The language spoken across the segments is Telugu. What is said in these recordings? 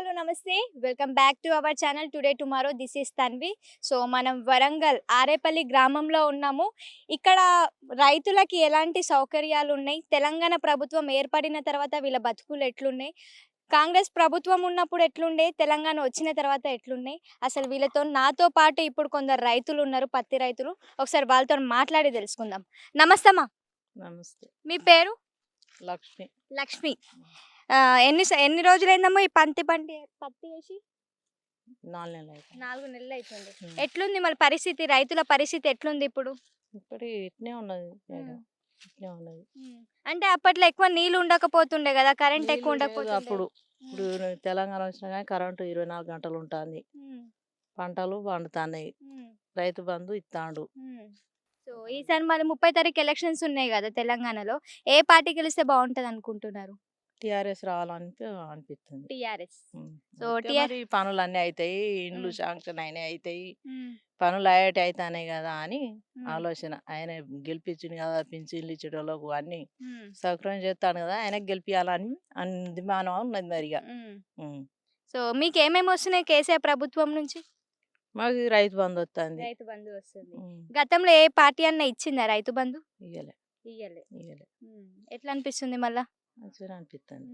Welcome back to our channel. Today tomorrow this is Tanvi. So మనం వరంగల్ ఆరేపల్లి గ్రామంలో ఉన్నాము. ఇక్కడ రైతులకి ఎలాంటి సౌకర్యాలు ఉన్నాయి? తెలంగాణ ప్రభుత్వం ఏర్పడిన తర్వాత వీళ్ళ బతుకులు ఎట్లున్నాయి? కాంగ్రెస్ ప్రభుత్వం ఉన్నప్పుడు ఎట్లుండే? తెలంగాణ వచ్చిన తర్వాత ఎట్లున్నాయి? అసలు వీళ్ళతో నాతో పాటు ఇప్పుడు కొందరు రైతులు ఉన్నారు పత్తి రైతులు. ఒకసారి వాళ్ళతో మాట్లాడి తెలుసుకుందాం. నమస్తమ్మా. నమస్తే. మీ పేరు? లక్ష్మి. లక్ష్మి. ఎన్ని ఎన్ని రోజులైందమ్మా ఈ పంతి పంటి పత్తి వేసి? నాలుగు నెలలు నాలుగు నెలలు అవుతుంది. ఎట్లుంది మన పరిస్థితి? రైతుల పరిస్థితి ఎట్లుంది ఇప్పుడు? ఇప్పుడు ఇట్నే ఉన్నది. ఇట్నే అంటే అప్పట్లో ఎక్కువ నీళ్ళు ఉండకపోతుండే కదా కరెంట్ నీళ్ళు ఎక్కువ లేదు ఉండకపోతుండే. అప్పుడు. ఇప్పుడు తెలంగాణ వచ్చినా కానీ కరెంటు ఇరవై నాలుగు గంటలు ఉంటుంది. పంటలు పండుతున్నాయి. రైతు బంధు ఇస్తాడు. సో ఈసారి మరి ముప్పై తారీఖు ఎలక్షన్స్ ఉన్నాయి కదా తెలంగాణలో. ఏ పార్టీ గెలిస్తే బాగుంటది అనుకుంటున్నారు టిఆర్ఎస్ రావాలని అనిపిస్తుంది టిఆర్ఎస్. సో మరి పనులు అన్నీ అవుతాయి ఇండ్లు. శాంక్షన్ అయినాయి అవుతాయి పనులు అయ్యేటి అవుతాయి కదా అని ఆలోచన. ఆయన గెలిపించింది కదా పింఛన్లు ఇచ్చేటోళ్ళకు అన్ని సౌకర్యం చేస్తాడు కదా ఆయనకు గెలిపించాలని అభిమానం ఉన్నది మరి ఇక ఉమ్. సో మీకు ఏమేమి వస్తున్నాయి కేసీఆర్ ప్రభుత్వం నుంచి? మాకు రైతు బంధు వస్తుంది రైతు బంధు వస్తుంది. గతంలో ఏ పార్టీ అన్న ఇచ్చిందా రైతు బంధు? ఇయ్యలే. ఇయ్యలే. ఇయ్యలే. ఎట్లా అనిపిస్తుంది మళ్ళా? అనిపిస్తుంది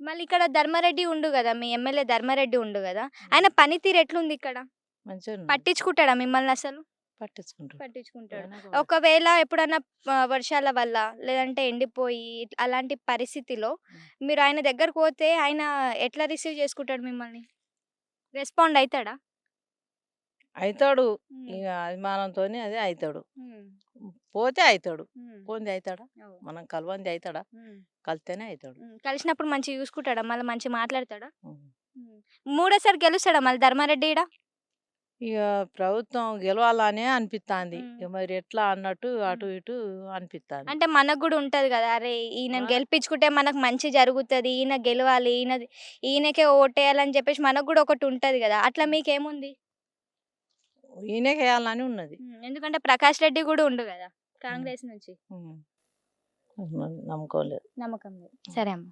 మళ్ళీ ఇక్కడ ధర్మారెడ్డి ఉండు కదా మీ ఎమ్మెల్యే ధర్మారెడ్డి ఉండు కదా ఆయన పనితీరు ఎట్లుంది ఇక్కడ? మంచిగా. పట్టించుకుంటాడా మిమ్మల్ని అసలు? పట్టించుకుంటారు పట్టించుకుంటాడు. ఆయనకు ఒకవేళ ఎప్పుడన్నా ఆ, వర్షాల వల్ల లేదంటే ఎండిపోయి ఇట్- అలాంటి పరిస్థితిలో మీరు ఆయన దగ్గరకు పోతే ఆయన ఎట్లా రిసీవ్ చేసుకుంటాడు మిమ్మల్ని? రెస్పాండ్ అవుతాడా అవుతాడు ఇక అభిమానంతోనే అదే అవుతాడు పోతే అవుతాడు పోంది అవుతాడా మనం కలవంది అవుతాడా కలితేనే అవుతాడు కలిసినప్పుడు మంచిగా చూసుకుంటాడా? మళ్ళీ మంచిగా మాట్లాడతాడా. మూడోసారి గెలుస్తాడా మళ్ళీ ధర్మారెడ్డి ఇక ప్రభుత్వం గెలవాలనే అనిపిస్తుంది మరి ఎట్లా అన్నట్టు అటు ఇటు అనిపిస్తుంది అంటే మనకు కూడా ఉంటది కదా! అరే ఈయన గెలిపించుకుంటే మనకు మంచి జరుగుతుంది. ఈయన గెలవాలి. ఈయన ఈయనకే ఓటేయాలని చెప్పేసి మనకు కూడా ఒకటి ఉంటది కదా! అట్లా మీకేముంది? ఈయనే వేయాలని ఉన్నది. ఎందుకంటే ప్రకాష్ రెడ్డి కూడా ఉండు కదా! కాంగ్రెస్ నుంచి. నమ్మకం లేదు. సరే అమ్మ.